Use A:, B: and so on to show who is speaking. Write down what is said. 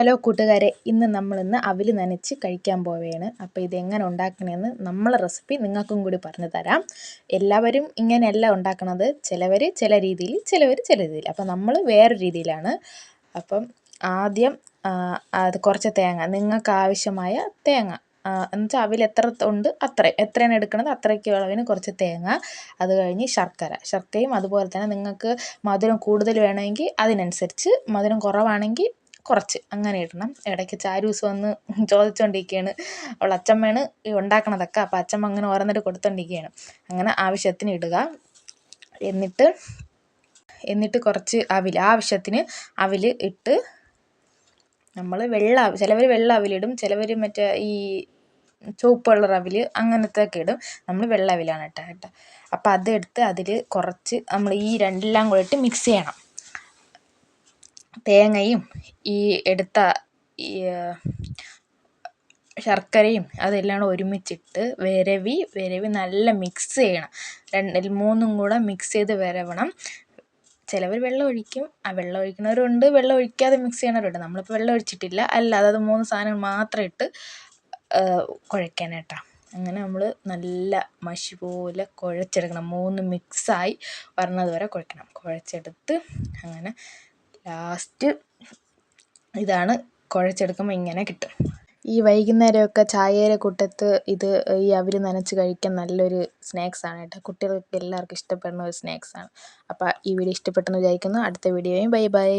A: Hello കൂട്ടുകാരെ ഇന്ന് നമ്മളിന്ന് അവിൽ നനച്ച് കഴിക്കാൻ പോവുകയാണ്. അപ്പോൾ ഇതെങ്ങനെ ഉണ്ടാക്കണമെന്ന് നമ്മളെ റെസിപ്പി നിങ്ങൾക്കും കൂടി പറഞ്ഞു തരാം. എല്ലാവരും ഇങ്ങനെയല്ല ഉണ്ടാക്കണത്. ചിലവർ ചില രീതിയിൽ ചിലവർ ചില രീതിയിൽ. അപ്പോൾ നമ്മൾ വേറെ രീതിയിലാണ്. അപ്പം ആദ്യം അത് കുറച്ച് തേങ്ങ നിങ്ങൾക്ക് ആവശ്യമായ തേങ്ങ. എന്നുവെച്ചാൽ അവിൽ എത്ര ഉണ്ട്? അത്ര. എത്രയാണ് എടുക്കുന്നത് അത്രയ്ക്ക് അളവിന് കുറച്ച് തേങ്ങ. അത് കഴിഞ്ഞ് ശർക്കര. ശർക്കരയും അതുപോലെ തന്നെ നിങ്ങൾക്ക് മധുരം കൂടുതൽ വേണമെങ്കിൽ അതിനനുസരിച്ച് മധുരം കുറവാണെങ്കിൽ കുറച്ച് അങ്ങനെ ഇടണം. ഇടയ്ക്ക് ചാരൂസ് വന്ന് ചോദിച്ചുകൊണ്ടിരിക്കുകയാണ് അവൾ അച്ചമ്മയാണ് ഈ ഉണ്ടാക്കണതൊക്കെ. അപ്പോൾ അച്ചമ്മ അങ്ങനെ ഓരോന്നിട്ട് കൊടുത്തുകൊണ്ടിരിക്കുകയാണ് അങ്ങനെ ആവശ്യത്തിന് ഇടുക. എന്നിട്ട് എന്നിട്ട് കുറച്ച് അവിൽ ആവശ്യത്തിന് അവിൽ ഇട്ട് നമ്മൾ വെള്ള ചിലവർ വെള്ള അവിലിടും ചിലവർ മറ്റേ ഈ ചുവപ്പ് കളർ അവിൽ അങ്ങനത്തെ ഒക്കെ ഇടും. നമ്മൾ വെള്ള അവിലാണ് ഇട്ടത് കേട്ടോ. അപ്പോൾ അതെടുത്ത് അതിൽ കുറച്ച് നമ്മൾ ഈ രണ്ടെല്ലാം കൂടെ ഇട്ട് മിക്സ് ചെയ്യണം. തേങ്ങയും ഈ എടുത്ത ഈ ശർക്കരയും അതെല്ലാം ഒരുമിച്ചിട്ട് വിരവി വിരവി നല്ല മിക്സ് ചെയ്യണം. രണ്ടിൽ മൂന്നും കൂടെ മിക്സ് ചെയ്ത് വിരവണം. ചിലവർ വെള്ളം ഒഴിക്കും. ആ വെള്ളം ഒഴിക്കുന്നവരുണ്ട് വെള്ളം ഒഴിക്കാതെ മിക്സ് ചെയ്യണവരുണ്ട്. നമ്മളിപ്പോൾ വെള്ളം ഒഴിച്ചിട്ടില്ല. അല്ലാതെ അത് മൂന്ന് സാധനങ്ങൾ മാത്രം ഇട്ട് കുഴയ്ക്കാനായിട്ടാണ് അങ്ങനെ നമ്മൾ നല്ല മഷി പോലെ കുഴച്ചെടുക്കണം. മൂന്ന് മിക്സായി വരണത് വരെ കുഴയ്ക്കണം. കുഴച്ചെടുത്ത് അങ്ങനെ ലാസ്റ്റ് ഇതാണ് കുഴച്ചെടുക്കുമ്പോൾ ഇങ്ങനെ കിട്ടും. ഈ വൈകുന്നേരമൊക്കെ ചായയുടെ കൂട്ടത്ത് ഇത് ഈ അവിൽ നനച്ച് കഴിക്കാൻ നല്ലൊരു സ്നാക്സാണ് കേട്ടോ. കുട്ടികൾക്ക് എല്ലാവർക്കും ഇഷ്ടപ്പെടുന്ന ഒരു സ്നാക്സാണ് അപ്പോൾ ഈ വീഡിയോ ഇഷ്ടപ്പെട്ടെന്ന് വിചാരിക്കുന്നു. അടുത്ത വീഡിയോയും ബൈ ബൈ.